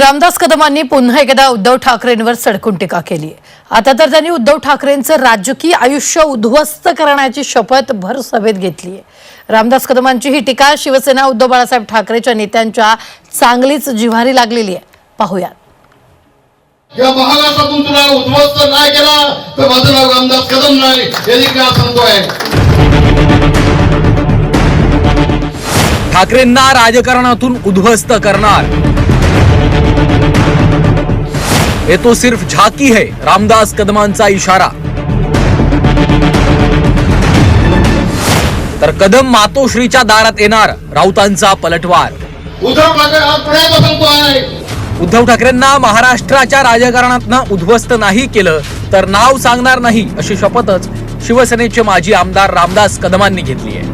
रामदास कदमांनी पुन्हा एकदा उद्धव ठाकरेंवर सडकून टीका केली आहे. आता तर त्यांनी उद्धव ठाकरेंचं राजकीय आयुष्य उद्ध्वस्त करण्याची शपथ भर सभेत घेतली आहे. रामदास कदमांची ही टीका शिवसेना उद्धव बाळासाहेब ठाकरेच्या नेत्यांच्या चांगलीच जिव्हारी लागलेली आहे. पाहूयात. या महाराष्ट्रातून तुला उद्ध्वस्त नाही केला तर माझं नाव रामदास कदम नाही यांनी काय सांगतोय. ठाकरेंना राजकारणातून उद्ध्वस्त करणार. ये तो सिर्फ झाकी है रामदास कदमांचा इशारा. तर कदम मातोश्रीच्या दारात येणार राऊतांचा पलटवार. उद्धव ठाकरेंना महाराष्ट्राच्या राजकारणातनं उद्ध्वस्त नाही केलं तर नाव सांगणार नाही अशी शपथच शिवसेनेचे माजी आमदार रामदास कदमांनी घेतली आहे.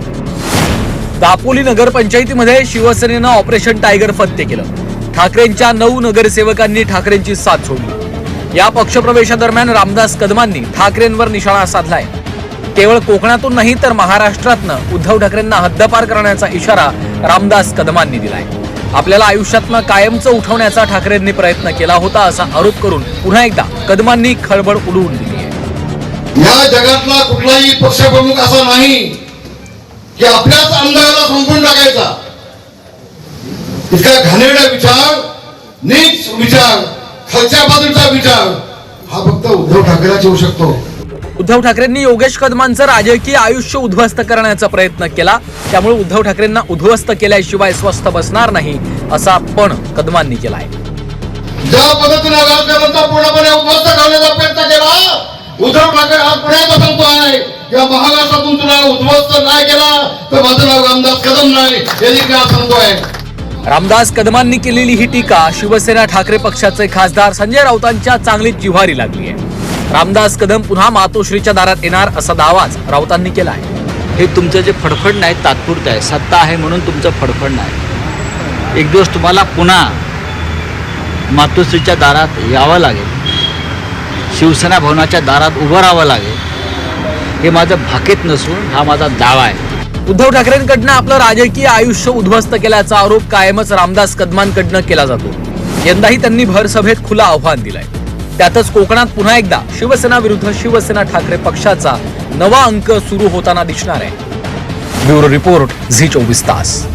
दापोली नगरपंचायतीमध्ये शिवसेनेनं ऑपरेशन टायगर फत्ते केलं. ठाकरेंच्या नऊ नगरसेवकांनी ठाकरेंची साथ सोडली. या पक्षप्रवेशादरम्यान रामदास कदमांनी ठाकरेंवर निशाणा साधलाय. केवळ कोकणातून नाही तर महाराष्ट्रातनं उद्धव ठाकरेंना हद्दपार करण्याचा इशारा रामदास कदमांनी दिलाय. आपल्याला आयुष्यातनं कायमचं उठवण्याचा ठाकरेंनी प्रयत्न केला होता असा आरोप करून पुन्हा एकदा कदमांनी खळबळ उडवून दिली आहे या जगातला कुठलाही पक्षप्रमुख असा नाही की आपल्याच आमदाराला संपून टाकायचा. इतका घाणेरडा विचार नीच विचार खालच्या बाजूचा विचार हा फक्त उद्धव ठाकरेच येऊ शकतो. उद्धव ठाकरेंनी योगेश कदमांचं राजकीय आयुष्य उद्ध्वस्त करण्याचा प्रयत्न केला. त्यामुळे उद्धव ठाकरेंना उद्ध्वस्त केल्याशिवाय स्वस्थ बसणार नाही असा पण कदमांनी केलाय. ज्या पद्धतीने पूर्णपणे उद्ध्वस्त करण्याचा प्रयत्न केला उद्धव ठाकरे आज पुण्याचा सांगतोय या महाराष्ट्रातून तुला उद्ध्वस्त नाही केला तर माझं नाव रामदास कदम नाही काय सांगतोय रामदास कदमांनी केलेली ही टीका शिवसेना ठाकरे पक्षाचे खासदार संजय राऊतांच्या चांगलीच जिव्हारी लागली आहे. रामदास कदम पुन्हा मातोश्रीच्या दारात येणार असा दावाच राऊतांनी केला आहे. हे तुमचं जे फडफड नाही तात्पुरतं आहे. सत्ता आहे म्हणून तुमचं फडफड नाही. एक दिवस तुम्हाला पुन्हा मातोश्रीच्या दारात यावं लागेल. शिवसेना भवनाच्या दारात उभं राहावं लागेल. हे माझं भाकीत नसून हा माझा दावा आहे. उद्धव ठाकरेंकडनं आपलं राजकीय आयुष्य उद्ध्वस्त केल्याचा आरोप कायमच रामदास कदमांकडनं केला जातो. यंदाही त्यांनी भरसभेत खुलं आव्हान दिलंय. त्यातच कोकणात पुन्हा एकदा शिवसेना विरुद्ध शिवसेना ठाकरे पक्षाचा नवा अंक सुरू होताना दिसणार आहे. ब्युरो रिपोर्ट झी चोवीस तास.